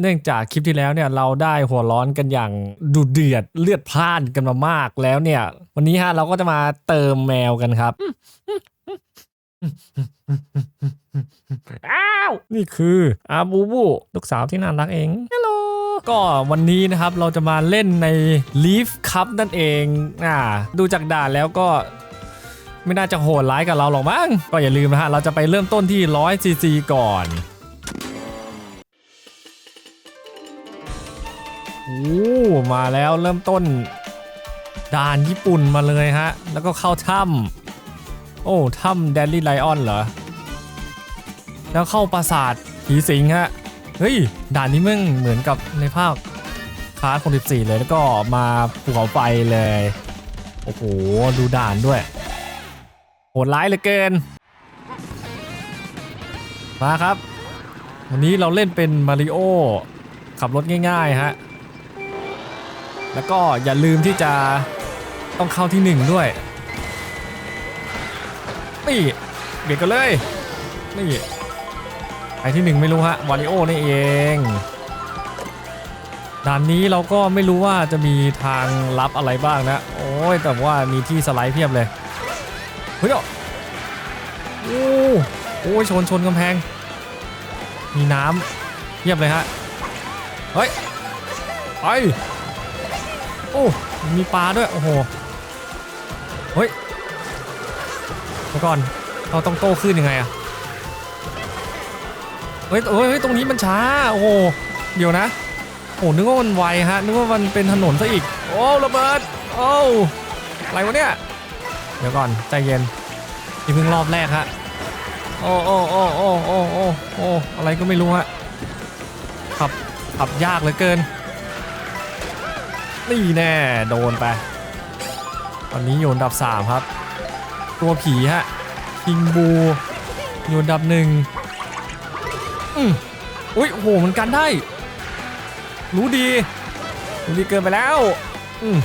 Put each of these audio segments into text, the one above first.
เนื่องจากคลิปที่แล้วเนี่ยเราได้หัวร้อนกันอย่างดุเดือดเลือดพล่านกันมามากแล้วเนี่ย วันนี้ฮะเราก็จะมาเติมแมวกันครับ อ้าว นี่คืออาบูบูลูกสาวที่น่ารักเองฮัลโหลก็วันนี้นะครับเราจะมาเล่นใน Leaf Cup นั่นเองอ่าดูจากด่านแล้วก็ไม่น่าจะโหดร้ายกับเราหรอกมั้งก็อย่าลืมนะฮะเราจะไปเริ่มต้นที่100ซีซีก่อน โอ้มาแล้วเริ่มต้นด่านญี่ปุ่นมาเลยฮะ แล้วก็เข้าถ้ำโอ้ถ้ำแดนลี่ไลออนเหรอ แล้วเข้าปราสาทผีสิงฮะ เฮ้ย ด่านนี้มึงเหมือนกับในภาพคลาสคน14 เลยแล้วก็มาภูเขาไฟเลย โอ้โห ดูด่านด้วย โหดร้ายเหลือเกิน มาครับ วันนี้เราเล่นเป็นมาริโอขับรถง่าย ๆ ฮะ แล้วก็อย่าลืมที่จะต้องเข้าที่หนึ่งด้วยนี่เบียดกันเลยนี่ไปที่หนึ่งไม่รู้ฮะวาริโอนี่เองด่านนี้เราก็ไม่รู้ว่าจะมีทางลับอะไรบ้างนะ โอ้ยแต่ว่ามีที่สไลด์เพียบเลยเฮ้ยอะโอ้โอ้ยชนชนกำแพง มีน้ำเพียบเลยฮะ เฮ้ย ไป อ้มีปลาด้วยโอ้โหเฮ้ยเดี๋ยวก่อนเราต้องโต้ขึ้นยังไงอะเฮ้ยเฮ้ยเฮ้ยตรงนี้มันช้าโอ้โหเดี๋ยวนะโอ้นึกว่ามันไวฮะนึกว่ามันเป็นถนนซะอีก โอ้ระเบิดโอ้อะไรวะเนี่ยเดี๋ยวก่อนใจเย็นนี่เพิ่งรอบแรกฮะโอ้โอ้โอ้โอ้โอ้โอ้อะไรก็ไม่รู้ฮะขับขับยากเหลือเกิน นี่แน่โดนไป ตอนนี้โยนดับ 3 ครับ ตัวผีฮะคิงบูโยนดับหนึ่งอืมอุ้ยโหมันกันได้ รู้ดีรู้ดีเกินไปแล้วอืม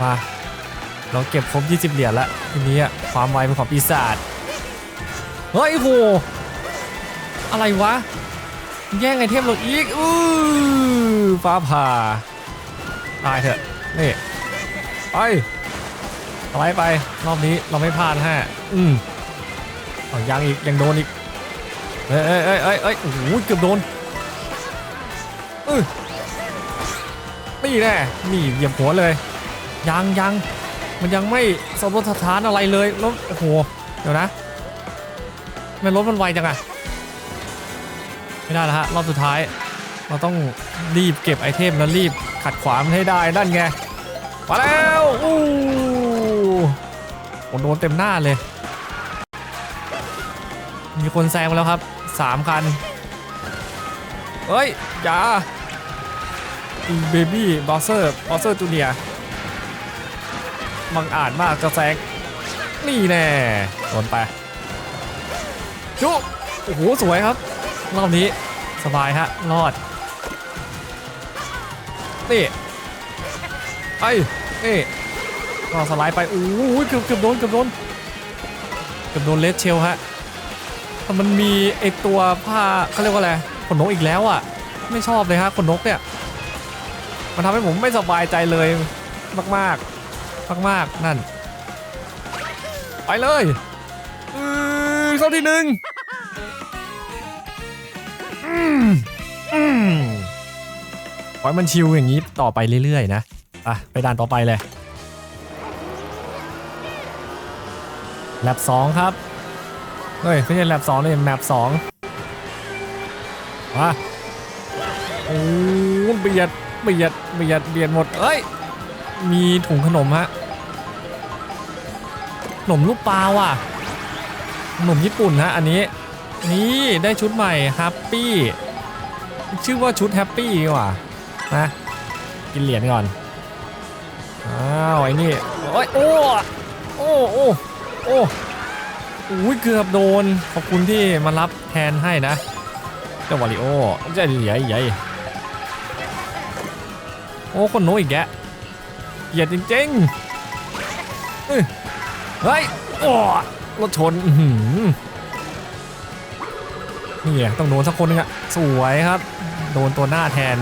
มาเราเก็บครบ 20 เหรียญล้วทีนี้อะความไวเป็นของปีศาจเฮ้ยโหอะไรวะ แย่งไอเทมเราอีก อื้อฟ้าผ่า ตายเถอะนี่ไปไปไปรอบนี้เราไม่พลาดฮะอืมเอายังอีกยังโดนอีกเอ้ยเอ้ยเอ้ยเอ้ยเอ้ยโอ้โหเกือบโดนอือนี่แน่นี่เหยียบหัวเลย ยังยังมันยังไม่สมรสถานอะไรเลยแล้วโอ้โหเดี๋ยวนะมันรถมันไวจังอะไม่ได้แล้วฮะรอบสุดท้าย เราต้องรีบเก็บไอเทมแล้วรีบ ขัดขวางมันให้ได้นั่นไงมาแล้วอู้โอ้โดนเต็มหน้าเลย มีคนแซงมาแล้วครับ3คันเฮ้ยอย่าเบบี้บอสเซอร์บอสเซอร์จูเนียบังอาจมากจะแซงนี่แน่โดนไปจุโอ้โห สวยครับ รอบนี้สบายฮะ รอด นี่ไอ้นี่ก็สไลด์ไปโอ้ยเกือบเกือบโดนเกือบโดนเกือบโดนเลสเชลฮะแต่มันมีไอตัวผ้าเขาเรียกว่าอะไรขนนกอีกแล้วอะ ไม่ชอบเลยฮะขนนกเนี่ย มันทำให้ผมไม่สบายใจเลยมากๆมากๆนั่น ไปเลยอือเข้าที่หนึ่งอืมอืม ปล่อยมันชิวอย่างนี้ต่อไปเรื่อยๆนะไปไปด่านต่อไปเลยแลบสองครับ เฮ้ยไม่ใช่แลบสองเลยแมปสองมาโอ้เบียดเบียดเบียดเบียดหมด เอ้ย มีถุงขนมฮะ ขนมลูกปลาว่ะ ขนมญี่ปุ่นฮะอันนี้ นี่ได้ชุดใหม่แฮปปี้ ชื่อว่าชุดแฮปปี้ว่ะ นะกินเหรียญก่อนอ้าวไอ้นี่โอ้ยโอ้โอ้โอ้โอ้อุ้ยเกือบโดนขอบคุณที่มารับแทนให้นะเจ้าวาริโอเจ้าใหญ่ใหญ่โอ้คนโน้อีกแกะเหยียดจริงๆเอ้ยเฮ้ยโอ้รถชนหือนี่ต้องโดนสักคนนึงอะสวยครับ โดนตัวหน้าแทน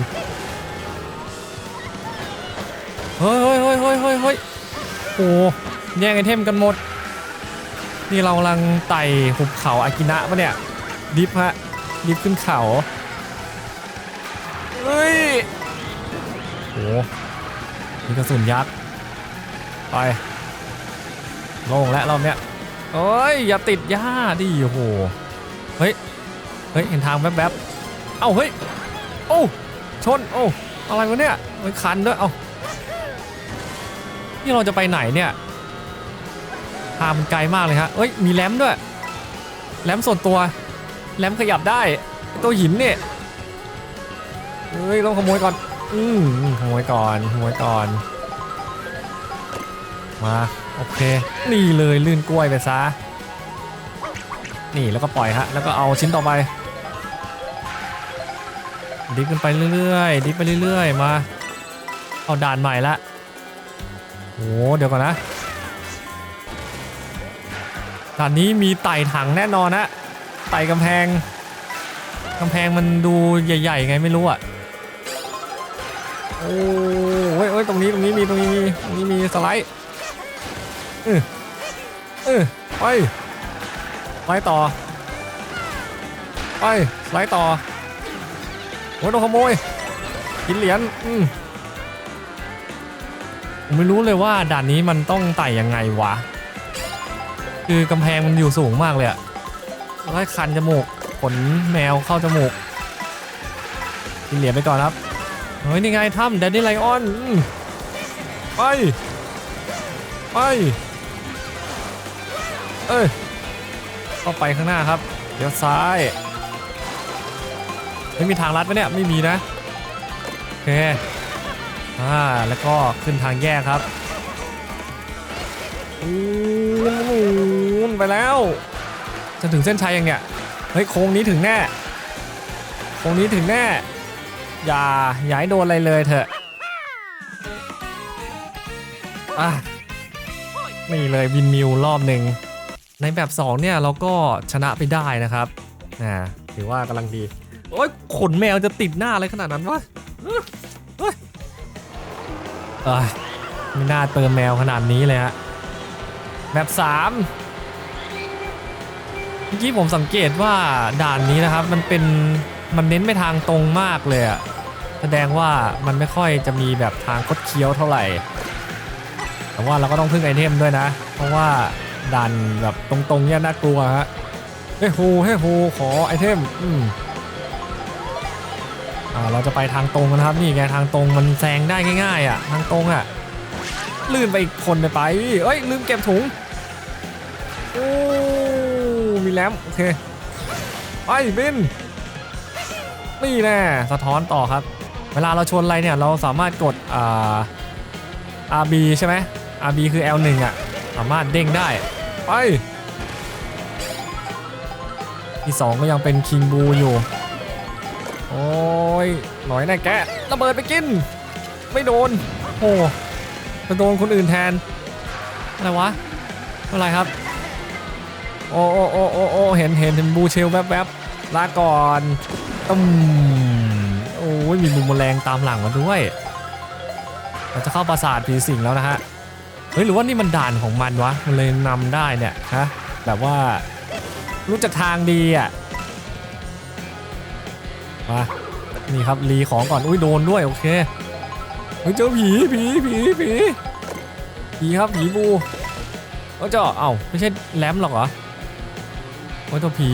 เฮ้ยเฮ้ยเฮ้ยเฮ้ยเฮ้ยเฮ้ยโอ้แย่งไอเทมกันหมด นี่เรากำลังไต่หุบเขาอากินะปะเนี่ย ดิฟฮะ ดิฟขึ้นเขาเฮ้ยโอ้มีกระสุนยักษ์ไปโล่งแล้วรอบเนี้ยเอ้ยอย่าติดหญ้าดิโอ้โหเฮ้ยเฮ้ยเห็นทางแวบๆเอ้าเฮ้ยโอ้ชนโอ้อะไรวะเนี่ยมันคันด้วยเอ้า นี่เราจะไปไหนเนี่ยทางมันไกลมากเลยฮะเอ้ย มีแรมด้วย แรมส่วนตัว แรมขยับได้ ตัวหินเนี่ยเฮ้ย ต้องขโมยก่อน อืมขโมยก่อน ขโมยก่อน มา โอเค นี่เลยลื่นกล้วยไปซะ นี่แล้วก็ปล่อยฮะ แล้วก็เอาชิ้นต่อไป ดิฟกันไปเรื่อยๆ ดิฟไปเรื่อยๆ มา เอาด่านใหม่ละ โอ้เดี๋ยวก่อนนะด่านนี้มีไต่ถังแน่นอนนะไต่กำแพงกำแพงมันดูใหญ่ ๆ ไงไม่รู้อะโอ้ยเฮ้ยตรงนี้ตรงนี้มีตรงนี้มีตรงนี้มีสไลด์เออเออไปไปต่อไปสไลด์ต่อโอ้ยโดนขโมยกินเหรียญอืม ผมไม่รู้เลยว่าด่านนี้มันต้องไต่ยังไงวะ คือกำแพงมันอยู่สูงมากเลยอะแล้วคันจมูกขนแมวเข้าจมูกกินเหรียญไปก่อนครับ เฮ้ย นี่ไงถ้ำแดนนี่ไลออนไป ไป เอ้ยเข้าไปข้างหน้าครับ เดี๋ยวซ้ายไม่มีทางลัดไหมเนี่ย ไม่มีนะ โอเค อ่าแล้วก็ขึ้นทางแยกครับอูนไปแล้วจะถึงเส้นชัยยังเนี่ยเฮ้ยโค้งนี้ถึงแน่โค้งนี้ถึงแน่ อย่าอย่าให้โดนอะไรเลยเถอะอะนี่เลยวินมิวรอบหนึ่งในแบบ 2 เนี่ยเราก็ชนะไปได้นะครับนะถือว่ากำลังดี โอ้ยขนแมวจะติดหน้าอะไรขนาดนั้นวะเอ้ยเอ้ย เอ้ยไม่น่าเติมแมวขนาดนี้เลยฮะแบบ3เมื่อกี้ผมสังเกตว่าด่านนี้นะครับ มันเป็นมันเน้นไปทางตรงมากเลยอะแสดงว่ามันไม่ค่อยจะมีแบบทางคดเคี้ยวเท่าไหร่ แต่ว่าเราก็ต้องพึ่งไอเทมด้วยนะ เพราะว่าด่านแบบตรงๆเนี่ยน่ากลัวฮะเฮ้ยโฮเฮ้ยโฮขอไอเทม อืม อ่าเราจะไปทางตรงกันะครับนี่ไงทางตรงมันแซงได้ง่ายๆอะทางตรงอะลื่นไปอีกคนไปไปเอ้ยลืมเก็บถุงโอ้มีแรมโอเคไปบินนี่แน่สะท้อนต่อครับ เวลาเราชนอะไรเนี่ยเราสามารถกดอ่า RB ใช่ไหม RB คือ L1 อะสามารถเด้งได้ไปที่ 2 ก็ยังเป็น King Boo อยู่ โอ้ยหน่อยแน่แกะระเบิดไปกิน ไม่โดน โอ้ไปโดนคนอื่นแทน อะไรวะ อะไรครับ โอ้โอ้โอ้โอ้โอ้เห็นเห็นเห็นบูเชลแวบๆลาก่อนตุ้มโอ้ยมีมุมแมลงตามหลังมาด้วย เราจะเข้าปราสาทผีสิงแล้วนะฮะ เฮ้ยหรือว่านี่มันด่านของมันวะ มันเลยนำได้เนี่ยฮะแบบว่ารู้จักทางดีอะ มานี่ครับรีของก่อนอุ้ยโดนด้วยโอเคเฮ้ยเจอผีผีผีผีผีครับผีบูเออเจ้าเอ้าไม่ใช่แรมหรอกเหรอโอ้ยตัวผี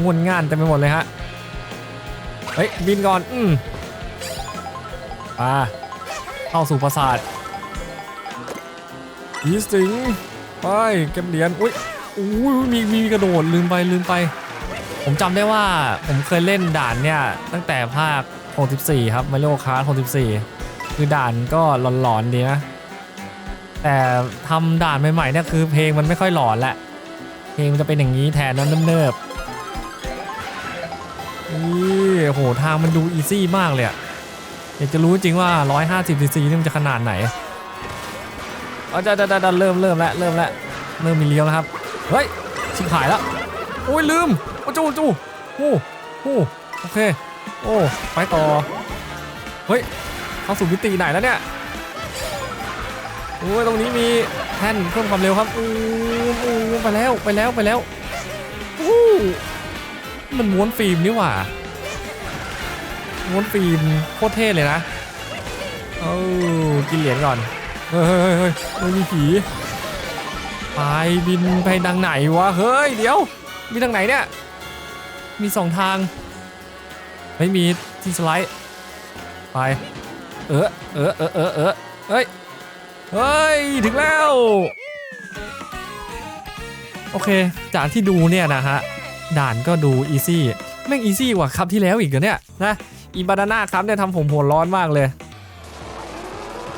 งวนงานเต็มไปหมดเลยฮะเฮ้ยบินก่อนอืมอ่าเข้าสู่ปราสาทผีสิงไปเก็บเหรียญอุ้ยอุ้ยมีมีกระโดดลืมไปลืมไป ผมจำได้ว่าผมเคยเล่นด่านเนี่ยตั้งแต่ภาค 64 ครับมาริโอคาร์64 คือด่านก็หลอนๆดีนะ แต่ทำด่านใหม่ๆเนี่ยคือเพลงมันไม่ค่อยหลอนแหละ เพลงมันจะเป็นอย่างนี้แทนนั้นเนิบๆนี่โอ้โหทางมันดูอีซี่มากเลยอะอยากจะรู้จริงว่า 150 cc นี่มันจะขนาดไหนเอาจะจะเริ่มเริ่มแล้วเริ่มแล้วเริ่มมีเลี้ยวแล้วครับ เฮ้ย ชิบหายแล้ว โอ้ยลืม อ้จูจูโอ้โอ้โอเค โอ้ ไปต่อ เฮ้ย เข้าสู่มิติไหนแล้วเนี่ย โอ้ย ตรงนี้มีแท่นเพิ่มความเร็วครับอู้อู้ไปแล้ว ไปแล้ว ไปแล้วอู้มันม้วนฟิล์มนี่หว่า ม้วนฟิล์มโคตรเท่เลยนะ เออกินเหรียญก่อน เฮ้ยเฮ้ยเฮ้ยเฮ้ยมันมีผีไปบินไปทางไหนวะ เฮ้ย เดี๋ยว มีทางไหนเนี่ย มีสองทาง ไม่มีที่สไลด์ ไป เออเออเออเออเออเฮ้ย เฮ้ย ถึงแล้ว โอเค จากที่ดูเนี่ยนะฮะ ด่านก็ดูอีซี่ แม่งอีซี่กว่าครับที่แล้วอีกเหรอเนี่ยนะ อีบานาน่าครับเนี่ยทำผมหัวร้อนมากเลย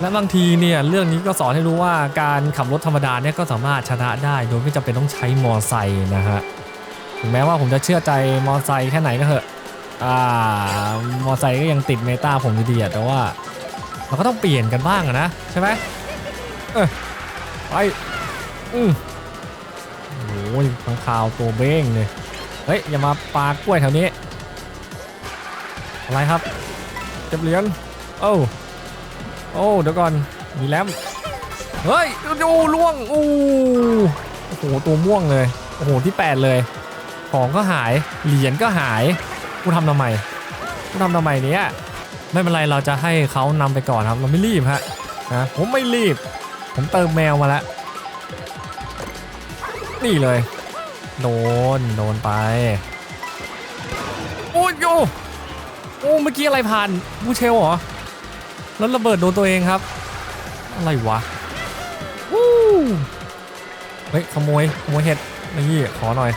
และบางทีเนี่ยเรื่องนี้ก็สอนให้รู้ว่าการขับรถธรรมดาเนี่ยก็สามารถชนะได้ โดยไม่จำเป็นต้องใช้มอไซค์นะฮะ ถึงแม้ว่าผมจะเชื่อใจมอไซค์แค่ไหนก็เถอะ อ่ามอไซค์ก็ยังติดเมตาผมอยู่ดีอะแต่ว่า เราก็ต้องเปลี่ยนกันบ้างอะนะ ใช่ไหมเออไปอืมโอ้ยข้างคาวตัวเบ้งเลยเฮ้ย อย่ามาปากล้วยแถวนี้ อะไรครับเก็บเหรียญโอ้โอ้เดี๋ยวก่อน มีแลมเฮ้ยโอ้ล่วงอู้โอ้โห ตัวม่วงเลย โอ้โห ที่ 8 เลย ของก็หาย เหรียญก็หาย กูทำทำไม กูทำทำไมเนี้ยไม่เป็นไรเราจะให้เขานำไปก่อนครับ เราไม่รีบฮะนะผมไม่รีบ ผมเติมแมวมาแล้ว นี่เลย โดน โดนไป โอ้ยโยโอ้เมื่อกี้อะไรผ่านบูเชลเหรอ แล้วระเบิดโดนตัวเองครับ อะไรวะวู้เฮ้ยขโมยขโมยเห็ดนี่ขอหน่อย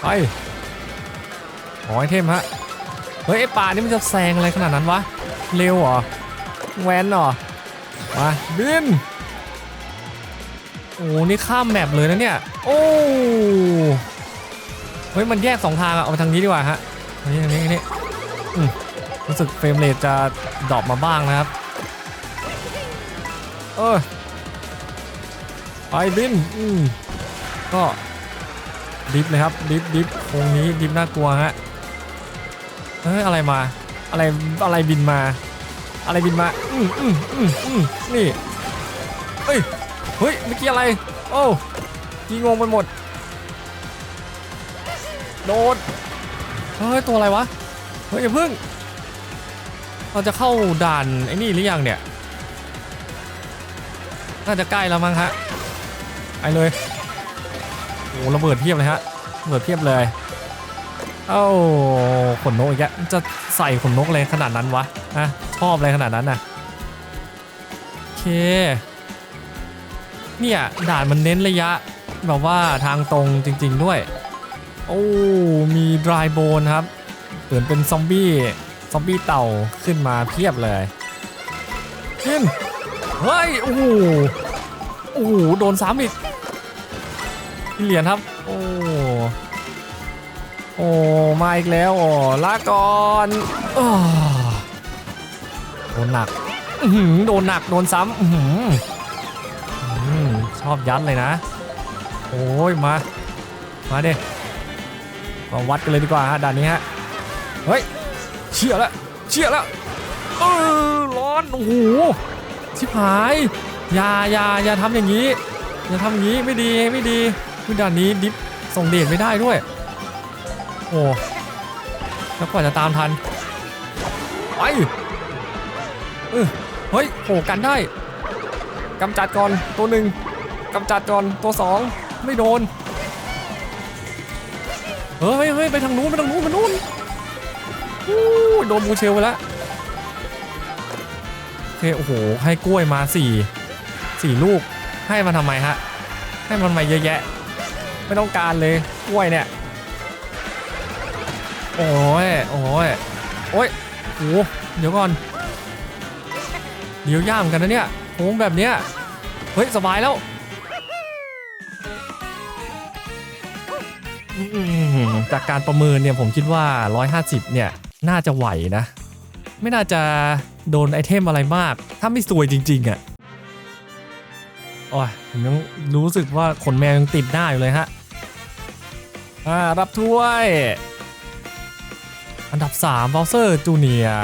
ไปขอไอเทมฮะ เฮ้ยไอป่านี่มันจะแซงอะไรขนาดนั้นวะ เร็วเหรอ แวนเหรอ มาบิน โอ้นี่ข้ามแมปเลยนะเนี่ย โอ้เฮ้ยมันแยกสองทางอะเอาไปทางนี้ดีกว่าฮะทางนี้ทางนี้ทางนี้รู้สึกเฟรมเรทจะดรอปมาบ้างนะครับ เออไปบิน อืมก็ ดิฟเลยครับดิฟดิฟโค้งนี้ดิฟน่ากลัวฮะเฮ้ยอะไรมา อะไรอะไรบินมา อะไรบินมาอืมอืมอืมอืมนี่เฮ้ยเฮ้ยเมื่อกี้อะไร โอ้ยีงงไปหมดโดดเฮ้ยตัวอะไรวะเฮ้ยอย่าพึ่ง เราจะเข้าด่านไอ้นี่หรือยังเนี่ย น่าจะใกล้แล้วมั้งฮะไปเลย โอ้ระเบิดเพียบเลยฮะระเบิดเพียบเลยเอ้าขนนกอีกแล้วจะใส่ขนนกอะไรขนาดนั้นวะฮะชอบอะไรขนาดนั้นน่ะโอเค เนี่ยด่านมันเน้นระยะแบบว่าทางตรงจริง ๆด้วย โอ้มีดรายโบนครับเหมือนเป็นซอมบี้ซอมบี้เต่าขึ้นมาเพียบเลยขึ้นเฮ้ยโอ้โหโอ้โหโดนซ้ำอีก กินเหรียญครับ โอ้โอ้มาอีกแล้วอ๋อลาก่อนอ้โดนหนักโดนหนักโดนซ้ำอื้อหืออืมชอบยัดเลยนะ โอ้ยมา มาเด้มาวัดกันเลยดีกว่าฮะด่านนี้ฮะเฮ้ยเชี่ยแล้วเชี่ยแล้วเออร้อนโอ้โหชิบหายอย่าอย่าอย่าทำอย่างนี้อย่าทำอย่างนี้ไม่ดีไม่ดี คือด่านนี้ดิฟส่งเดชไม่ได้ด้วย โอ้แล้วกว่าจะตามทัน ไปเออเฮ้ยโหกันได้กำจัดก่อนตัวหนึ่งกำจัดก่อนตัวสองไม่โดนเฮ้ยเฮ้ยไปทางนู้นไปทางนู้นไปนู้นอู้โดนบูเชลไปแล้วโอเคโอ้โห ให้กล้วยมาสี่สี่ลูกให้มันทำไมฮะ ให้มันมาเยอะแยะ ไม่ต้องการเลยกล้วยเนี่ย โอ้ย โอ้ย โอ้ยโหเดี๋ยวก่อน เดี๋ยวย่ามกันนะเนี่ยโค้งแบบเนี้ย เฮ้ย สบายแล้วจากการประเมินเนี่ยผมคิดว่า 150 เนี่ย น่าจะไหวนะ ไม่น่าจะโดนไอเทมอะไรมาก ถ้าไม่สวยจริง ๆอะ่ะโอ้ยผมยังรู้สึกว่าขนแมวยังติดหน้าอยู่เลยฮะ อ่ารับถ้วย อันดับ3 Bowser Junior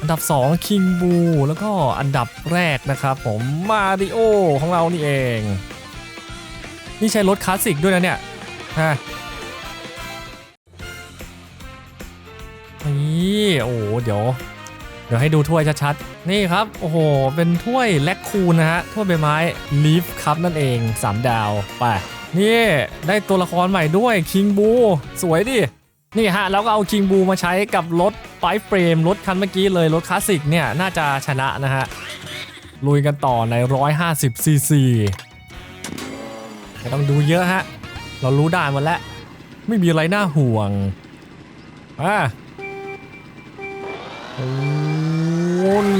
อันดับ2 King Boo แล้วก็อันดับแรกนะครับผม Mario ของเรานี่เอง นี่ใช้รถคลาสสิกด้วยนะเนี่ยฮะนี่โอ้โหเดี๋ยว เดี๋ยวให้ดูถ้วยชัดๆ นี่ครับ โอ้โห เป็นถ้วยแลคคูนนะฮะ ถ้วยใบไม้ลีฟครับนั่นเอง 3 ดาว ไป นี่ได้ตัวละครใหม่ด้วยคิงบูสวยดิ นี่ฮะแล้วก็เอาคิงบูมาใช้กับรถไฟเฟรมรถคันเมื่อกี้เลยรถคลาสสิกเนี่ย น่าจะชนะนะฮะ ลุยกันต่อใน 150ซีซีไม่ต้องดูเยอะฮะ เรารู้ได้หมดแล้ว ไม่มีอะไรน่าห่วงอ่าโอ้ย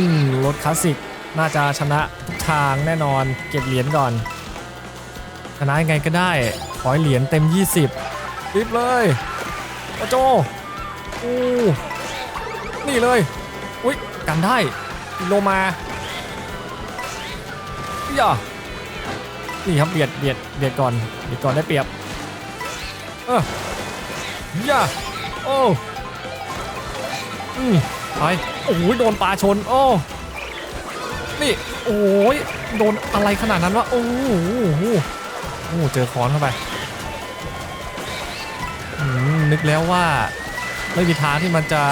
รถคลาสสิกน่าจะชนะทุกทางแน่นอนเก็บเหรียญก่อน ชนะยังไงก็ได้ขอให้เหรียญเต็ม 20รีบเลยโอโจโอ้นี่เลย อุ้ยกันได้โลมาอย่านี่ครับเบียดเบียดเบียดก่อนเบียดก่อนได้เปรียบ เออย่าโอ้อืมไปโอ้โหโดนปลาชน โอ้นี่ โอ้ยโดนอะไรขนาดนั้นวะ โอ้โห โอ้เจอค้อนเข้าไปนึกแล้วว่าไม่มีทางที่มันจะ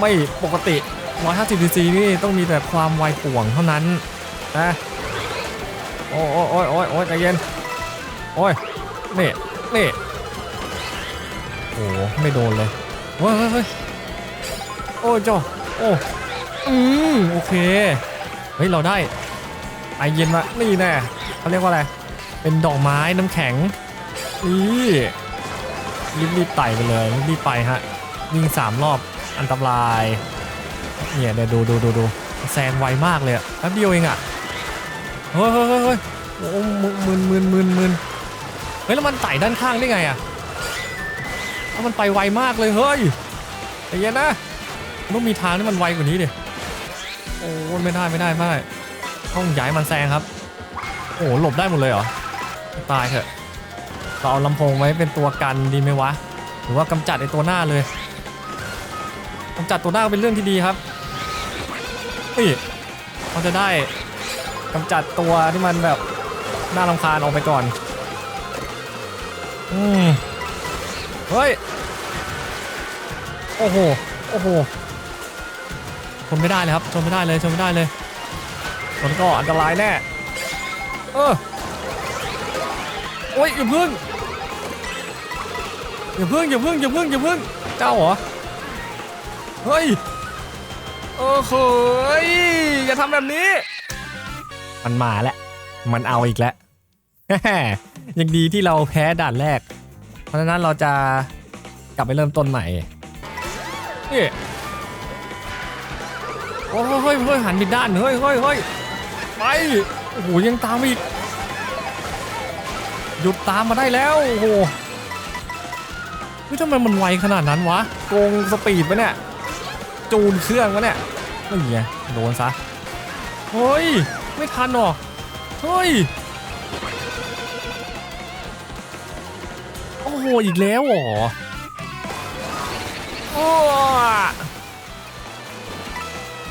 ไม่ปกติ 150 cc นี่ต้องมีแต่ความไวป่วงเท่านั้นนะโอ้โอ้โอ้ยโอ้ยโอ้ยใจเย็น โอ้ยนี่นี่โอ้ไม่โดนเลยเฮ้ยเฮ้ยเฮ้ยโอ้ยโจโอ้อืมโอเค เฮ้ย เราได้ไอเย็นมานี่แน่เขาเรียกว่าอะไร เป็นดอกไม้น้ำแข็งนี่รีบรีบไต่ไปเลยรีบไปฮะวิ่งสามรอบอันตรายเนี่ยเดี๋ยวดูดูดูดูแซงไวมากเลยอะแป๊บเดียวเองอะเฮ้ยเฮ้ยเฮ้ยโอ้มึนมึนมึนมึนเฮ้ยแล้วมันไต่ด้านข้างได้ไงอะแล้วมันไปไวมากเลยเฮ้ยใจเย็นนะต้องมีทางที่มันไวกว่านี้ดิโอ้ไม่ได้ไม่ได้ไม่ได้ต้องย้ายมันแซงครับ โอ้หลบได้หมดเลยเหรอ ตายเถอะเราเอาลำโพงไว้เป็นตัวกันดีไหมวะ หรือว่ากำจัดไอตัวหน้าเลยกำจัดตัวหน้าเป็นเรื่องที่ดีครับนี่เราจะได้กำจัดตัวที่มันแบบน่ารำคาญออกไปก่อน อืมเฮ้ย โอ้โห โอ้โห ชนไม่ได้เลยครับ ชนไม่ได้เลย ชนไม่ได้เลยชนก็อันตรายแน่ เออ โอ้ยอย่าพึ่งอย่าพึ่งอย่าพึ่งอย่าพึ่งอย่าพึ่งเจ้าเหรอเฮ้ยเออเฮ้ยอย่าทำแบบนี้ มันมาแล้วมันเอาอีกแล้วยังดีที่เราแพ้ด่านแรก เพราะฉะนั้นเราจะกลับไปเริ่มต้นใหม่นี่โอ้ยเฮ้ยเฮ้ยหันผิดด้านเฮ้ยเฮ้ยเฮ้ยไปโอ้โหยังตามอีก หยุดตามมาได้แล้วโอ้โหทำไมมันไวขนาดนั้นวะโกงสปีดปะเนี่ย จูนเครื่องปะเนี่ยนี่ไงโดนซะเฮ้ย ไม่ทันหรอเฮ้ย โอ้โห อีกแล้วหรอโอ้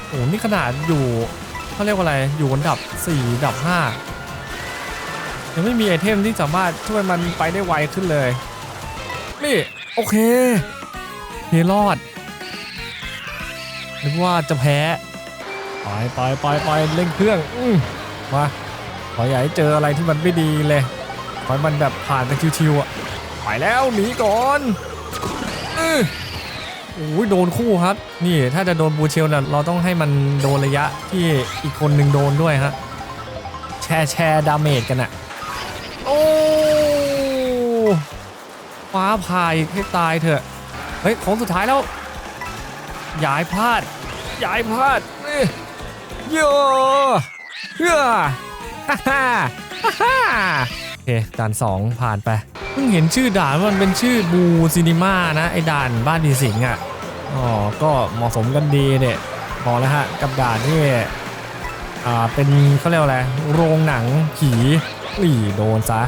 โหนี่ขนาดอยู่เขาเรียกว่าอะไร อยู่อันดับ 4 ดับ 5 ยังไม่มีไอเทมที่สามารถช่วยมันไปได้ไวขึ้นเลย นี่ โอเคเฮรอดนึกว่าจะแพ้ ไปไปไปไปเร่งเครื่องอืมาขออย่าให้เจออะไรที่มันไม่ดีเลยขอให้มันแบบผ่านไปชิวๆอะไปแล้วหนีก่อนอือโอ้ยโดนคู่ครับ นี่ถ้าจะโดนบูเชลนี่ยเราต้องให้มันโดนระยะที่อีกคนหนึ่งโดนด้วยฮะแชร์แชร์ดาเมจกันอะ ฟ้าผ่าอีกให้ตายเถอะ เฮ้ยของสุดท้ายแล้วย้ายพลาดย้ายพลาดนี่โย่เฮ้อฮ่าฮ่าฮ่าโอเคด่านสองผ่านไปเพิ่งเห็นชื่อด่านว่ามันเป็นชื่อบูซินิมานะไอ้ด่านบ้านดีสิงอะอ๋อก็เหมาะสมกันดีเนี่ยพอแล้วฮะกับด่านที่อ่าเป็นเขาเรียกว่าอะไรโรงหนังผีอีโดนซะ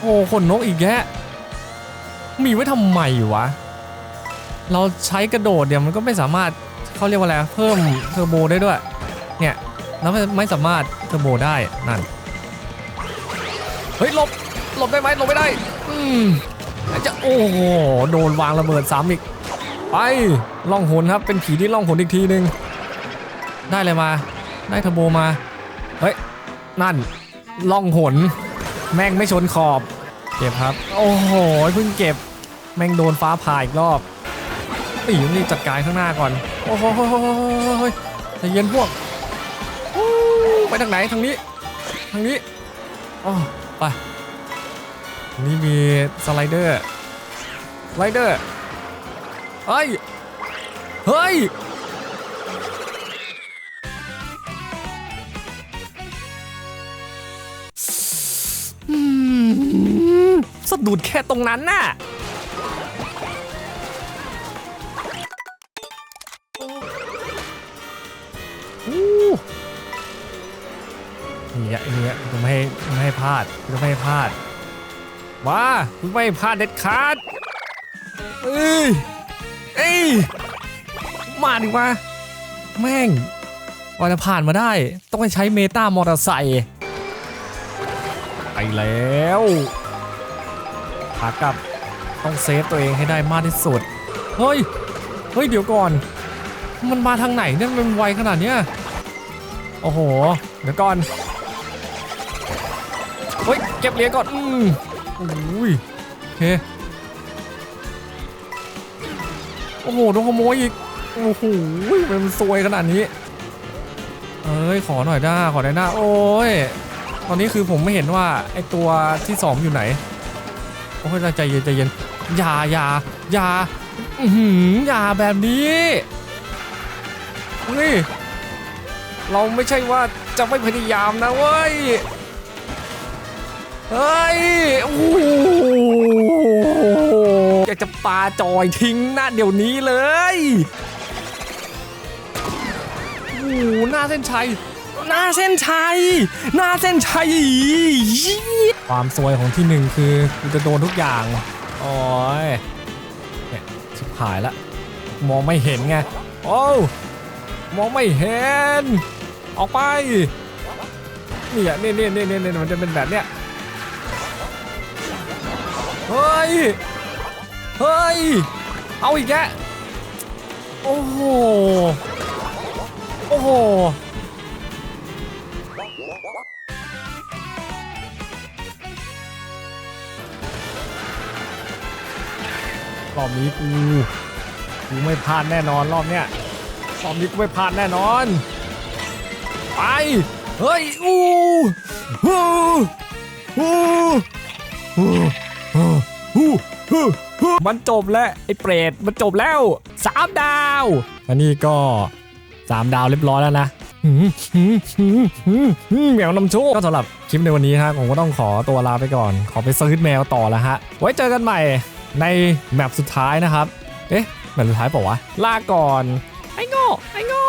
โอ้ขนนกอีกแยะ มีไว้ทำไมวะ เราใช้กระโดดเนี่ยมันก็ไม่สามารถเขาเรียกว่าอะไรเพิ่มเทอร์โบได้ด้วย เนี่ยแล้วไม่ไม่สามารถเทอร์โบได้นั่น เฮ้ยหลบหลบได้ไหมหลบไม่ได้ อืมจะโอ้โหโดนวางระเบิดซ้ำอีก ไปล่องหนครับเป็นผีที่ล่องหนอีกทีนึง ได้เลยมา ได้เทอร์โบมา เฮ้ยนั่นล่องหน แม่งไม่ชนขอบ เก็บครับ โอ้โหเพิ่งเก็บแม่งโดนฟ้าผ่าอีกรอบตีนี่จัดการข้างหน้าก่อน โอ้โหใจเย็นพวกไปทางไหนทางนี้ ทางนี้อ๋อไปนี้มีสไลเดอร์สไลเดอร์เฮ้ยเฮ้ย สะดุดแค่ตรงนั้นน่ะอู้นี่อะนี่อะจะไม่ให้ไม่ให้พลาดจะไม่ให้พลาดว้าไม่พลาดเด็ดขาดเอ้ยเอ้ยมาดิมาแม่งกว่าจะผ่านมาได้ ต้องไปใช้เมตามอเตอร์ไซค์ไปแล้ว ขากลับต้องเซฟตัวเองให้ได้มากที่สุด เฮ้ย เฮ้ย เดี๋ยวก่อน มันมาทางไหนเนี่ยมันไวขนาดเนี้ย โอ้โห เดี๋ยวก่อน เฮ้ย เก็บเหรียญก่อน อืมอุ้ยโอเค โอ้โห โดนขโมยอีก โอ้โห มันซวยขนาดนี้ เอ้ย ขอหน่อยด้าขอหน่อยด้า โอ้ย ตอนนี้คือผมไม่เห็นว่าไอตัวที่สองอยู่ไหน โอ้ยใจเย็นใจเย็นอย่าอย่าอย่าอือหืออย่าแบบนี้นี่เราไม่ใช่ว่าจะไม่พยายามนะเว้ย เฮ้ย โอ้อยากจะปาจอยทิ้งหน้าเดี๋ยวนี้เลย โอ้หน้าเส้นชัย หน้าเส้นชัย หน้าเส้นชัย ความซวยของที่หนึ่งคือกูจะโดนทุกอย่าง โอ้ยเนี่ยชิบหายละ มองไม่เห็นไง โอ้มองไม่เห็น ออกไป เนี่ยเนี่ยเนี่ยเนี่ยเนี่ยมันจะเป็นแบบเนี้ย เฮ้ย เฮ้ย เอาอีกแกโอ้โห โอ้โห รอบนี้กูกูไม่พลาดแน่นอนรอบเนี้ยรอบนี้กูไม่พลาดแน่นอน ไป เฮ้ย อู้ฮู้ฮู้ฮู้ฮู้ฮู้ฮู้ฮู้มันจบแล้ว ไอ้เปรตมันจบแล้วสามดาว อันนี้ก็สามดาวเรียบร้อยแล้วนะหืมหืมหืมหืมหืมแมวนำโชคก็สำหรับคลิปในวันนี้ฮะผมก็ต้องขอตัวลาไปก่อน ขอไปซื้อแมวต่อแล้วฮะ ไว้เจอกันใหม่ ในแมปสุดท้ายนะครับ เอ๊ะแมปสุดท้ายเปล่าวะลาก่อน ไอ้โง่ไอ้โง่